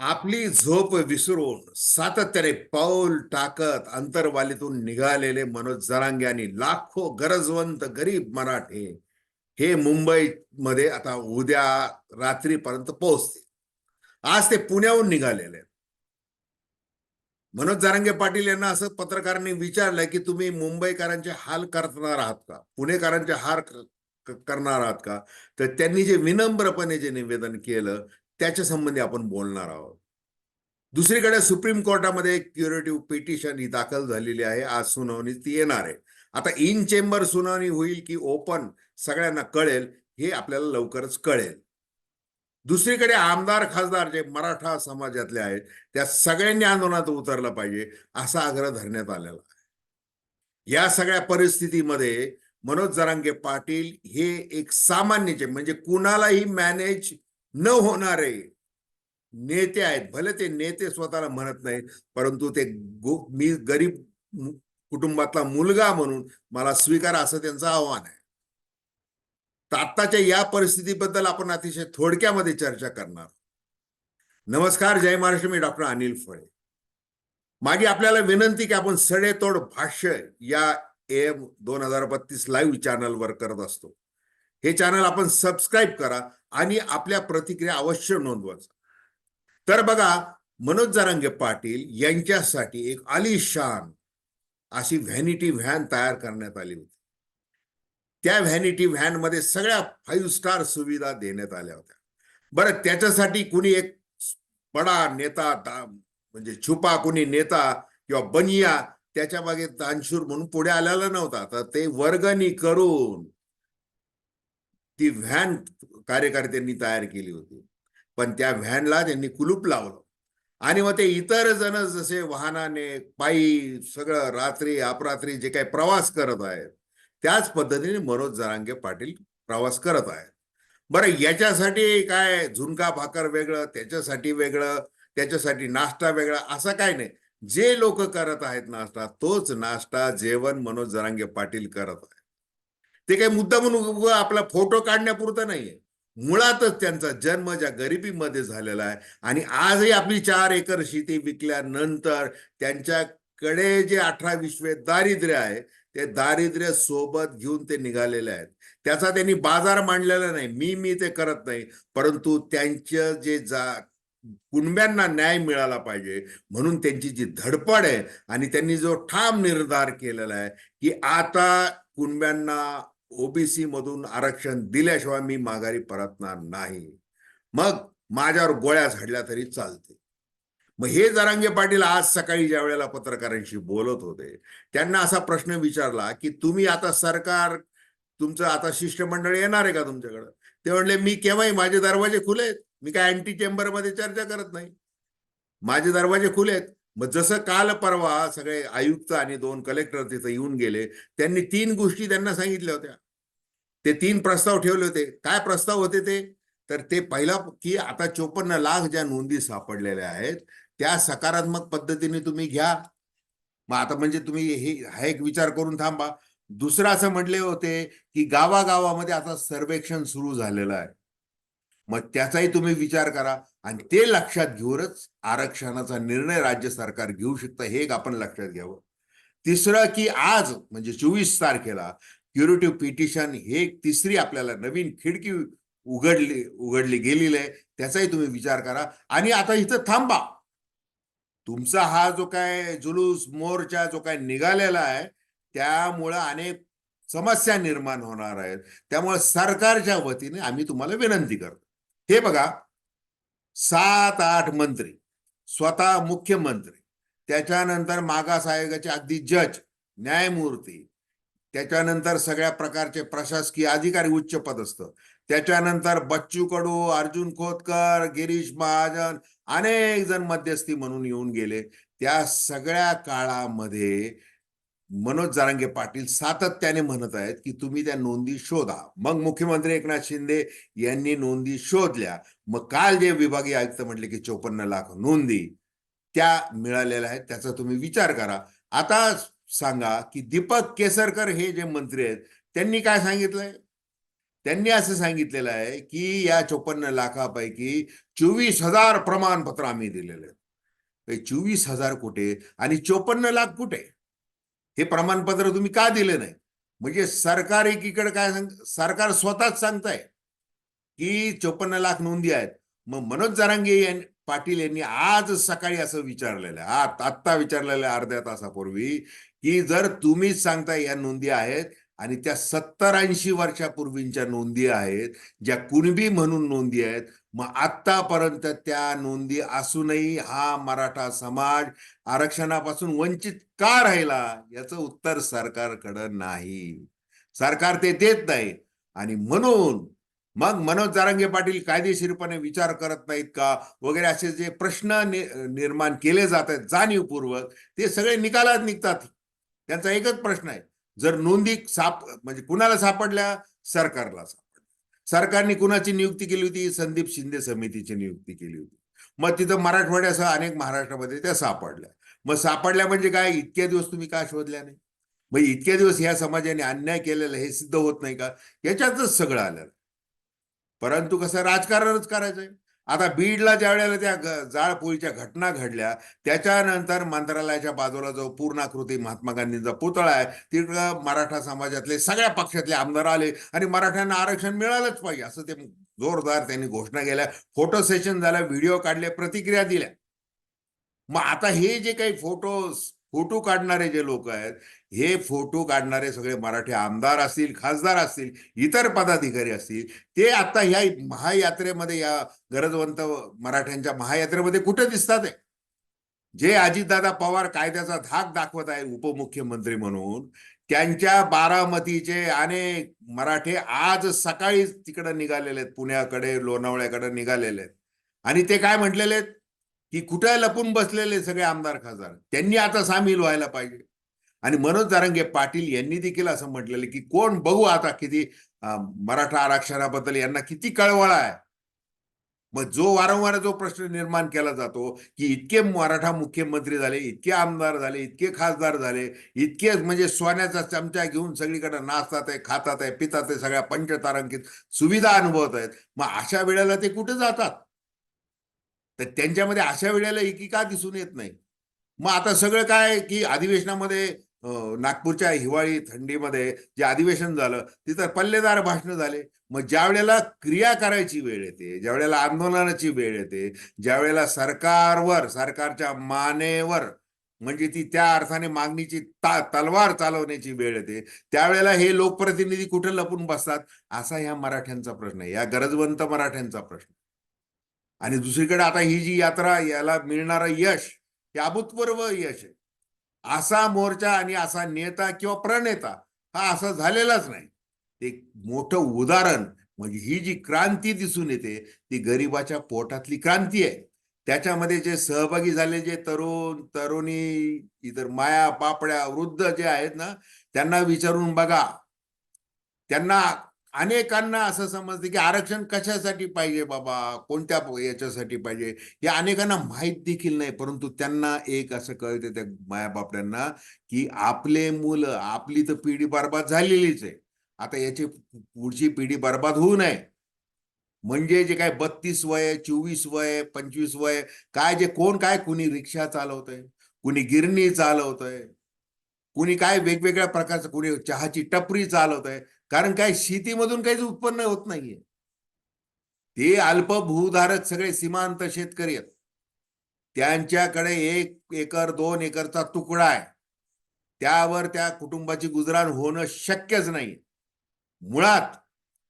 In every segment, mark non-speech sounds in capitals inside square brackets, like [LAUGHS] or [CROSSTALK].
आपली झोप विसरून सातत्याने पाऊल टाकत अंतरवालीतून निघालेले मनोज जरांगे आणि लाखो गरजवंत गरीब मराठे हे मुंबईमध्ये आता उद्या रात्रीपर्यंत पोहोचतील. आज ते पुण्याहून निघालेले. मनोज जरांगे पाटील यांना असं पत्रकारांनी विचारलंय की तुम्ही मुंबईकरांचे हाल करणार आहात का? पुणेकरांचे हार करणार आहात का? तर त्यांनी जे विनम्रपणे जे निवेदन केलं त्याच्या संबंधी आपण बोलणार आहोत. दुसरीकडे सुप्रीम कोर्टामध्ये क्युरेटिव्ह पिटिशन ही दाखल झालेली आहे. आज सुनावणी ती येणार आहे. आता इन चेंबर सुनावणी होईल की ओपन सगळ्यांना कळेल हे आपल्याला लवकरच कळेल. दुसरीकडे आमदार खासदार जे मराठा समाजातले आहेत त्या सगळ्यांनी आंदोलनात उतरलं पाहिजे असा आग्रह धरण्यात आलेला आहे. या सगळ्या परिस्थितीमध्ये मनोज जरांगे पाटील हे एक सामान्यचे म्हणजे कुणालाही मॅनेज न होणारे नेते आहेत. भले ते नेते स्वतःला म्हणत नाहीत परंतु ते मी गरीब कुटुंबातला मुलगा म्हणून मला स्वीकार असं त्यांचं आव्हान आहे. तर आत्ताच्या या परिस्थितीबद्दल आपण अतिशय थोडक्यामध्ये चर्चा करणार. नमस्कार जय महाराष्ट्र मी डॉक्टर अनिल फळे. माझी आपल्याला विनंती की आपण सडेतोड भाष्य या एम दोन हजार बत्तीस लाईव्ह चॅनलवर करत असतो. हे चॅनल आपण सबस्क्राईब करा आणि आपल्या प्रतिक्रिया अवश्य नोंदवायचा. तर बघा मनोज जरांगे पाटील यांच्यासाठी एक आलिशान अशी व्हॅनिटी व्हॅन तयार करण्यात आली होती. त्या व्हॅनिटी व्हॅनमध्ये सगळ्या फाईव्ह स्टार सुविधा देण्यात आल्या होत्या. बरं त्याच्यासाठी कुणी एक बडा नेता म्हणजे छुपा कुणी नेता किंवा बनिया त्याच्यामागे दानशूर म्हणून पुढे आलेला नव्हता. तर ते वर्गणी करून ती व्हॅन कार्यकर्त्यांनी तयार केली होती. पण त्या व्हॅनला त्यांनी कुलूप लावलं. आणि मग ते इतर जण जसे वाहनाने पायी सगळं रात्री अपरात्री जे काही प्रवास करत आहेत त्याच पद्धतीने मनोज जरांगे पाटील प्रवास करत आहेत. बरं याच्यासाठी काय झुणका भाकर वेगळं त्याच्यासाठी वेगळं त्याच्यासाठी नाश्ता वेगळा असं काय नाही. जे लोक करत आहेत नाश्ता तोच नाश्ता जेवण मनोज जरांगे पाटील करत आहेत. ते काही मुद्दा म्हणून आपला फोटो काढण्यापुरतं नाहीये. मुळातच त्यांचा जन्म ज्या गरिबीमध्ये झालेला आहे. आणि आजही आपली चार एकर शेती विकल्यानंतर त्यांच्याकडे जे अठरा विश्वे दारिद्र्य आहे ते दारिद्र्य सोबत घेऊन ते निघालेले आहेत. त्याचा त्यांनी बाजार मांडलेला नाही. मी मी ते करत नाही. परंतु त्यांचं जे जा कुणब्यांना न्याय मिळाला पाहिजे म्हणून त्यांची जी धडपड आहे आणि त्यांनी जो ठाम निर्धार केलेला आहे की आता कुणब्यांना ओबीसी मधून आरक्षण दिल्याशिवाय मी माघारी परतणार नाही. मग माझ्यावर गोळ्या झाडल्या तरी चालते. मग हे जरांगे पाटील आज सकाळी ज्या वेळेला पत्रकारांशी बोलत होते त्यांना असा प्रश्न विचारला की तुम्ही आता सरकार तुमचं आता शिष्टमंडळ येणार आहे का तुमच्याकडं? ते म्हणले मी केव्हाही माझे दरवाजे खुले आहेत. मी काय अँटी चेंबरमध्ये चर्चा करत नाही. माझे दरवाजे खुले आहेत. मग जसं काल परवा सगळे आयुक्त आणि दोन कलेक्टर तिथं येऊन गेले त्यांनी तीन गोष्टी त्यांना सांगितल्या होत्या. ते तीन प्रस्ताव ठेवले होते. काय प्रस्ताव होते ते? तर ते पहिला की आता चोपन्न लाख ज्या नोंदी सापडलेल्या आहेत त्या सकारात्मक पद्धतीने तुम्ही घ्या. मग आता म्हणजे तुम्ही हे हा एक विचार करून थांबा. दुसरं असं म्हटले होते की गावागावामध्ये आता सर्वेक्षण सुरू झालेलं आहे. मग त्याचाही तुम्ही विचार करा. आणि ते लक्षात घेऊनच आरक्षणाचा निर्णय राज्य सरकार घेऊ शकतं हे एक आपण लक्षात घ्यावं. तिसरं की आज म्हणजे चोवीस तारखेला क्युरेटिव्ह पिटिशन हे एक तिसरी आपल्याला नवीन खिडकी उघडली उघडली गेलेली आहे. त्याचाही तुम्ही विचार करा. आणि आता इथं थांबा. तुमचा हा जो काय जुलूस मोर्चा जो काय निघालेला आहे त्यामुळं अनेक समस्या निर्माण होणार आहेत. त्यामुळे सरकारच्या वतीने आम्ही तुम्हाला विनंती करतो. हे बघा सात आठ मंत्री स्वतः मुख्यमंत्री त्याच्यानंतर मागास आयोगाचे अगदी जज न्यायमूर्ती त्याच्यानंतर सगळ्या प्रकारचे प्रशासकीय अधिकारी उच्च पदस्थ त्याच्यानंतर बच्चू कडू अर्जुन खोतकर गिरीश महाजन अनेक जण मध्यस्थी म्हणून येऊन गेले. त्या सगळ्या काळामध्ये मनोज जारांगे पाटील सातत्याने म्हणत आहेत की तुम्ही त्या नोंदी शोधा. मग मुख्यमंत्री एकनाथ शिंदे यांनी नोंदी शोधल्या. मग काल जे विभागीय आयुक्त म्हटले की चोपन्न लाख नोंदी त्या मिळालेल्या आहेत त्याचा तुम्ही विचार करा. आता सांगा की दीपक केसरकर हे जे मंत्री आहेत त्यांनी काय सांगितलंय? त्यांनी असं सांगितलेलं आहे की या चोपन्न लाखापैकी चोवीस हजार प्रमाणपत्र आम्ही दिलेले आहेत. चोवीस हजार कुठे आणि चोपन्न लाख कुठे? हे प्रमाणपत्र तुम्ही का दिले नाही? म्हणजे सरकार एकीकडे काय सांग सरकार स्वतःच सांगताय की चोपन्न लाख नोंदी आहेत. मग मनोज जरांगे यांनी पाटील यांनी आज सकाळी असं विचारलेलं आहे आत्ता विचारलेलं आहे अर्ध्या तासापूर्वी की जर तुम्हीच सांगताय या नोंदी आहेत आणि त्या सत्तर ऐंशी वर्षापूर्वींच्या नोंदी आहेत ज्या कुणबी म्हणून नोंदी आहेत मग आतापर्यंत त्या नोंदी असूनही हा मराठा समाज आरक्षणापासून वंचित का राहिला याचं उत्तर सरकारकडं नाही. सरकार ते देत नाही. आणि म्हणून मग मनोज जारंगे पाटील कायदेशीरपणे विचार करत नाहीत का? वगैरे असे जे प्रश्न निर्माण केले जात आहेत जाणीवपूर्वक ते सगळे निकालात निघतात. त्यांचा एकच प्रश्न आहे. जर नोंदी साप म्हणजे कुणाला सापडल्या? सरकारला सापडल्या. सरकारने कुणाची नियुक्ती केली होती? संदीप शिंदे समितीची नियुक्ती केली होती. मग तिथं मराठवाड्यासह अनेक महाराष्ट्रामध्ये त्या सापडल्या. मग सापडल्या म्हणजे काय? इतक्या दिवस तुम्ही का शोधल्या नाही? मग इतक्या दिवस ह्या समाजाने अन्याय केलेला हे सिद्ध होत नाही का? याच्यातच सगळं आलेलं परंतु कसं राजकारणच करायचंय. आता बीडला ज्या वेळेला त्या जाळपोळीच्या घटना घडल्या त्याच्यानंतर मंत्रालयाच्या बाजूला जो पूर्णाकृती महात्मा गांधींचा पुतळा आहे तिकडं मराठा समाजातले सगळ्या पक्षातले आमदार आले आणि मराठ्यांना आरक्षण मिळालंच पाहिजे असं ते जोरदार त्यांनी घोषणा केल्या फोटो सेशन झाल्या व्हिडिओ काढले प्रतिक्रिया दिल्या. मग आता हे जे काही फोटो फोटो काढणारे जे लोक आहेत हे फोटो काढणारे सगळे मराठी आमदार असतील खासदार असतील इतर पदाधिकारी असतील ते आता ह्या महायात्रेमध्ये या गरजवंत मराठ्यांच्या महायात्रेमध्ये कुठे दिसतात जे अजितदादा पवार कायद्याचा धाक दाखवत आहे उपमुख्यमंत्री म्हणून त्यांच्या बारामतीचे अनेक मराठे आज सकाळी तिकडे निघालेले आहेत पुण्याकडे लोणावळ्याकडे निघालेले आहेत. आणि ते काय म्हटलेले आहेत? की कुठे लपून बसलेले सगळे आमदार खासदार? त्यांनी आता सामील व्हायला पाहिजे. आणि मनोज जारंगे पाटील यांनी देखील असं म्हटलेलं की कोण बघू आता किती मराठा आरक्षणाबद्दल यांना किती कळवळा आहे. मग जो वारंवार जो प्रश्न निर्माण केला जातो की इतके मराठा मुख्यमंत्री झाले इतके आमदार झाले इतके खासदार झाले इतके म्हणजे सोन्याचा चमचा घेऊन सगळीकडे नाचतात आहे खातात आहे पितात आहे सगळ्या पंचतारांकित सुविधा अनुभवत आहेत मग अशा वेळेला ते कुठे जातात? तर त्यांच्यामध्ये अशा वेळेला एकिका दिसून येत नाही. मग आता सगळं काय की अधिवेशनामध्ये नागपूरच्या हिवाळी थंडीमध्ये जे अधिवेशन झालं तिथं पल्लेदार भाषणं झाले. मग ज्या वेळेला क्रिया करायची वेळ येते ज्या वेळेला आंदोलनाची वेळ येते ज्या वेळेला सरकारवर सरकारच्या मानेवर म्हणजे ती त्या अर्थाने मागणीची ता तलवार चालवण्याची वेळ येते त्यावेळेला हे लोकप्रतिनिधी कुठे लपून बसतात? असा ह्या मराठ्यांचा प्रश्न आहे. या गरजवंत मराठ्यांचा प्रश्न आणि दुसरीकडे आता ही जी यात्रा याला मिळणारं यश हे अभूतपूर्व यश आहे. असा मोर्चा आणि असा नेता किंवा प्रणेता हा असा झालेलाच नाही. ते मोठं उदाहरण म्हणजे ही जी क्रांती दिसून येते ती गरिबाच्या पोटातली क्रांती आहे. त्याच्यामध्ये जे सहभागी झाले जे तरुण तरुणी इतर माया पापड्या वृद्ध जे आहेत ना त्यांना विचारून बघा. त्यांना अनेकांना असं समजते की आरक्षण कशासाठी पाहिजे बाबा? कोणत्या याच्यासाठी पाहिजे? हे अनेकांना माहीत देखील नाही परंतु त्यांना एक असं कळते त्या मायाबापड्यांना की आपले मुलं आपली तर पिढी बर्बाद झालेलीच आहे. आता याची पुढची पिढी बर्बाद होऊ नये. म्हणजे जे काय बत्तीस वय चोवीस वय पंचवीस वय काय जे कोण काय कुणी रिक्षा चालवतंय कुणी गिरणी चालवतंय कुणी काय वेगवेगळ्या प्रकारचं कुणी चहाची टपरी चालवतंय कारण काय शेतीमधून काहीच उत्पन्न होत नाहीये. ते अल्पभूधारक सगळे सीमांत शेतकरी आहेत. त्यांच्याकडे एक एकर दोन एकरचा तुकडा आहे. त्यावर त्या कुटुंबाची गुजराण होणं शक्यच नाही मुळात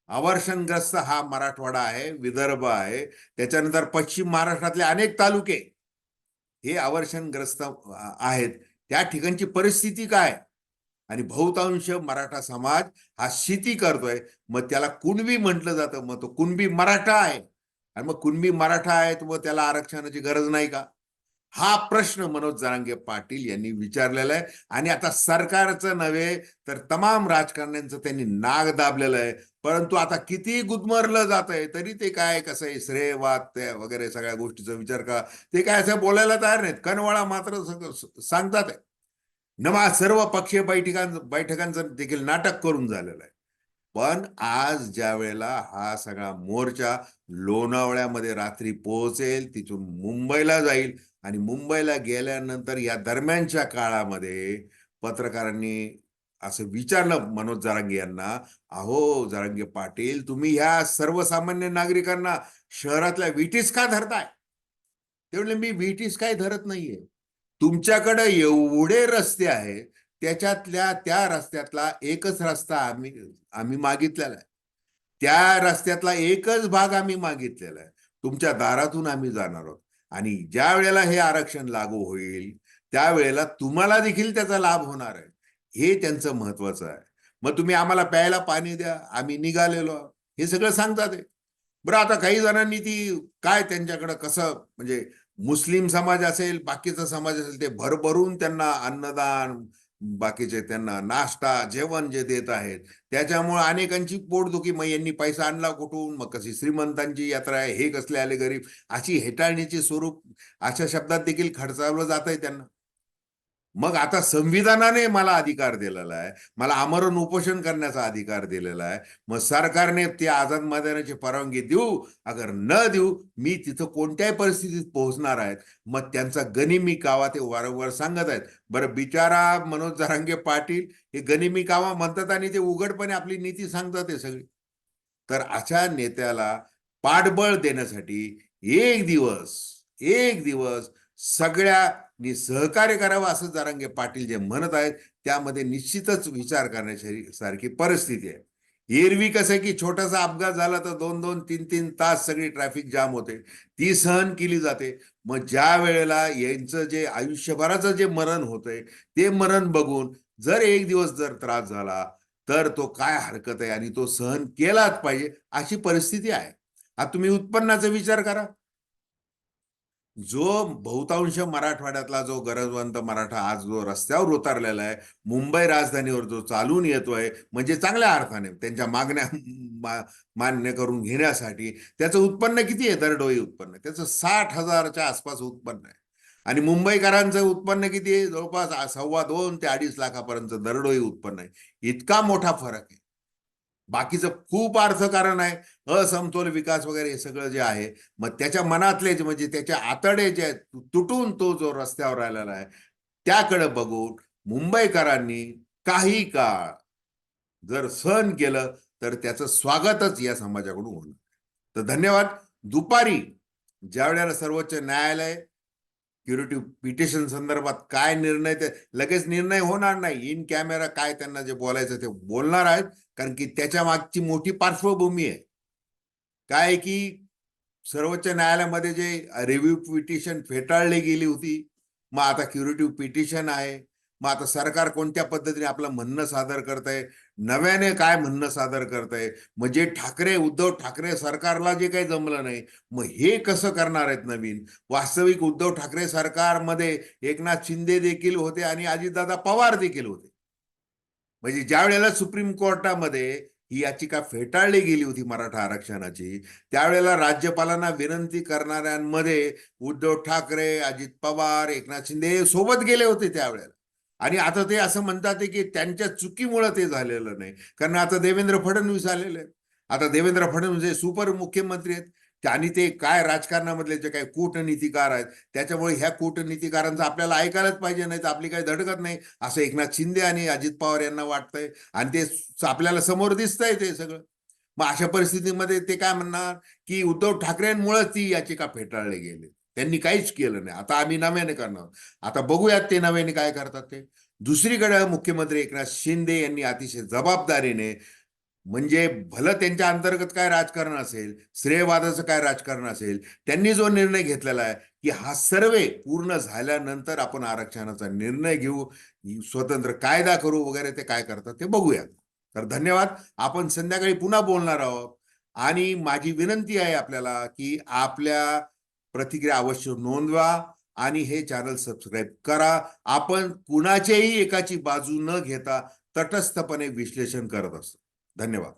अवर्षणग्रस्त हा मराठवाडा आहे विदर्भ आहे. त्याच्यानंतर पश्चिम महाराष्ट्रातले अनेक तालुके हे अवर्षणग्रस्त आहेत. त्या ठिकाणची परिस्थिती काय? आणि बहुतांश मराठा समाज हा शेती करतोय. मग त्याला कुणबी म्हटलं जातं? मग तो कुणबी मराठा आहे. आणि मग कुणबी मराठा आहे तर मग त्याला आरक्षणाची गरज नाही का? हा प्रश्न मनोज जरांगे पाटील यांनी विचारलेला आहे. आणि आता सरकारचं नव्हे तर तमाम राजकारण्यांचं त्यांनी नाग दाबलेलं आहे. परंतु आता किती गुदमरलं जात आहे तरी ते काय कसं आहे? श्रेयवाद वगैरे सगळ्या गोष्टीचा विचार करा. ते काय असं बोलायला तयार नाहीत. कनवाळा मात्र सांगतात. आहे नवा सर्व पक्षीय बैठकां बैठकांचं देखील नाटक करून झालेलं आहे. पण आज ज्या वेळेला हा सगळा मोर्चा लोणावळ्यामध्ये रात्री पोहोचेल तिथून मुंबईला जाईल आणि मुंबईला गेल्यानंतर या दरम्यानच्या काळामध्ये पत्रकारांनी असं विचारलं मनोज जरांगे यांना अहो जरांगे पाटील तुम्ही ह्या सर्वसामान्य नागरिकांना शहरातल्या विटीस का धरताय? ते म्हणले मी विटीस काय धरत नाहीये. तुमच्याकडे एवढे रस्ते आहेत त्याच्यातल्या त्या रस्त्यातला एकच रस्ता आम्ही आम्ही मागितलेला आहे. त्या रस्त्यातला एकच भाग आम्ही मागितलेला आहे. तुमच्या दारातून आम्ही जाणार आहोत. आणि ज्या वेळेला हे आरक्षण लागू होईल त्यावेळेला तुम्हाला देखील त्याचा लाभ होणार आहे. हे त्यांचं महत्वाचं आहे. मग तुम्ही आम्हाला प्यायला पाणी द्या. आम्ही निघालेलो हे सगळं सांगतात बरं आता काही जणांनी ती काय त्यांच्याकडं कसं म्हणजे मुस्लिम समाज असेल बाकीचा समाज असेल ते भरभरून त्यांना अन्नदान बाकीचे त्यांना नाश्ता जेवण जे देत आहेत त्याच्यामुळे अनेकांची पोटदुखी मग यांनी पैसा आणला कुठून? मग कशी श्रीमंतांची यात्रा आहे हे कसले आले गरीब अशी हेटाळणीचे स्वरूप अशा शब्दात देखील खडचावलं जात आहे त्यांना. मग आता संविधानाने मला अधिकार दिलेला आहे. मला आमरण उपोषण करण्याचा अधिकार दिलेला आहे. मग सरकारने ते आझाद मैदानाची परवानगी देऊ? अगर न देऊ मी तिथं कोणत्याही परिस्थितीत पोहोचणार आहेत मग त्यांचा गनिमी कावा ते वारंवार सांगत आहेत. बरं बिचारा मनोज जरांगे पाटील हे गनिमी कावा म्हणतात आणि ते उघडपणे आपली नीती सांगतात ते सगळी. तर अशा नेत्याला पाठबळ देण्यासाठी एक दिवस एक दिवस सगळ्या आणि सहकार्य करावं असं जरांगे पाटील जे म्हणत आहेत त्यामध्ये निश्चितच विचार करण्याची सारखी परिस्थिती आहे. एरवी कसं आहे की छोटासा अपघात झाला तर दोन दोन तीन तीन तास सगळी ट्रॅफिक जाम होते. ती सहन केली जाते. मग ज्या वेळेला यांचं जे आयुष्यभराचं जे मरण होतंय ते मरण बघून जर एक दिवस जर त्रास झाला तर तो काय हरकत आहे आणि तो सहन केलाच पाहिजे अशी परिस्थिती आहे. आता तुम्ही उत्पन्नाचा विचार करा. जो बहुतांश मराठवाड्यातला जो गरजवंत मराठा आज जो रस्त्यावर उतरलेला आहे मुंबई राजधानीवर जो चालून येतोय म्हणजे चांगल्या अर्थाने त्यांच्या मागण्या [LAUGHS] मा- मान्य करून घेण्यासाठी त्याचं उत्पन्न किती आहे? दरडोई उत्पन्न. त्याचं साठ हजारच्या आसपास उत्पन्न आहे. आणि मुंबईकरांचं उत्पन्न किती आहे? जवळपास सव्वा दोन ते अडीच लाखापर्यंत दरडोई उत्पन्न आहे. इतका मोठा फरक आहे. बाकीचं खूप अर्थकारण आहे असमतोल विकास वगैरे हे सगळं जे आहे मग त्याच्या मनातले जे म्हणजे त्याच्या आतडे जे आहेत, तुटून तो जो रस्त्यावर आलेला आहे त्याकडे बघून मुंबईकरांनी काही काळ जर सहन केलं तर त्याचं स्वागतच या समाजाकडून होणार तर धन्यवाद. दुपारी ज्या वेळेला सर्वोच्च न्यायालय क्युरेटिव्ह पिटिशन संदर्भात काय निर्णय ते लगेच निर्णय होणार नाही. इन कॅमेरा काय त्यांना जे बोलायचं ते बोलणार आहेत कारण की त्याच्या मागची मोठी पार्श्वभूमी आहे. काय आहे की सर्वोच्च न्यायालयामध्ये जे रिव्ह्यू पिटिशन फेटाळली गेली होती मग आता क्युरेटिव्ह पिटिशन आहे. मग आता सरकार कोणत्या पद्धतीने आपलं म्हणणं सादर करत आहे नव्याने काय म्हणणं सादर करत आहे म्हणजे ठाकरे उद्धव ठाकरे सरकारला जे काही जमलं नाही मग हे कसं करणार आहेत नवीन? वास्तविक उद्धव ठाकरे सरकारमध्ये एकनाथ शिंदे देखील होते आणि अजितदादा पवार देखील होते. म्हणजे ज्या वेळेला सुप्रीम कोर्टामध्ये ही याचिका फेटाळली गेली होती मराठा आरक्षणाची त्यावेळेला राज्यपालांना विनंती करणाऱ्यांमध्ये उद्धव ठाकरे अजित पवार एकनाथ शिंदे हे सोबत गेले होते त्यावेळेला. आणि आता ते असं म्हणतात की त्यांच्या चुकीमुळे ते झालेलं नाही. कारण आता देवेंद्र फडणवीस आलेले आहेत. आता देवेंद्र फडणवीस हे सुपर मुख्यमंत्री आहेत. आणि ते काय राजकारणामधले जे काही कूटनीतिकार आहेत त्याच्यामुळे ह्या कूटनीतिकारांचं आपल्याला ऐकायलाच पाहिजे नाही तर आपली काही धडकत नाही. असं एकनाथ शिंदे आणि अजित पवार यांना वाटतंय. आणि ते आपल्याला समोर दिसतंय ते सगळं. मग अशा परिस्थितीमध्ये ते काय म्हणणार? की उद्धव ठाकरेंमुळेच ती याचिका फेटाळली गेली. त्यांनी काहीच केलं नाही. आता आम्ही नव्याने करणार आता बघूयात ते नव्याने काय करतात ते. दुसरीकडे मुख्यमंत्री एकनाथ शिंदे यांनी अतिशय जबाबदारीने म्हणजे भलं त्यांच्या अंतर्गत काय राजकारण असेल श्रेयवादाचं काय राजकारण असेल त्यांनी जो निर्णय घेतलेला आहे की हा सर्वे पूर्ण झाल्यानंतर आपण आरक्षणाचा निर्णय घेऊ स्वतंत्र कायदा करू वगैरे ते काय करतात ते बघूयात. तर धन्यवाद. आपण संध्याकाळी पुन्हा बोलणार आहोत. आणि माझी विनंती आहे आपल्याला की आपल्या प्रतिक्रिया अवश्य नोंदवा आणि हे चॅनल सबस्क्राईब करा. आपण कुणाच्याही एकाची बाजू न घेता तटस्थपणे विश्लेषण करत असतो. धन्यवाद.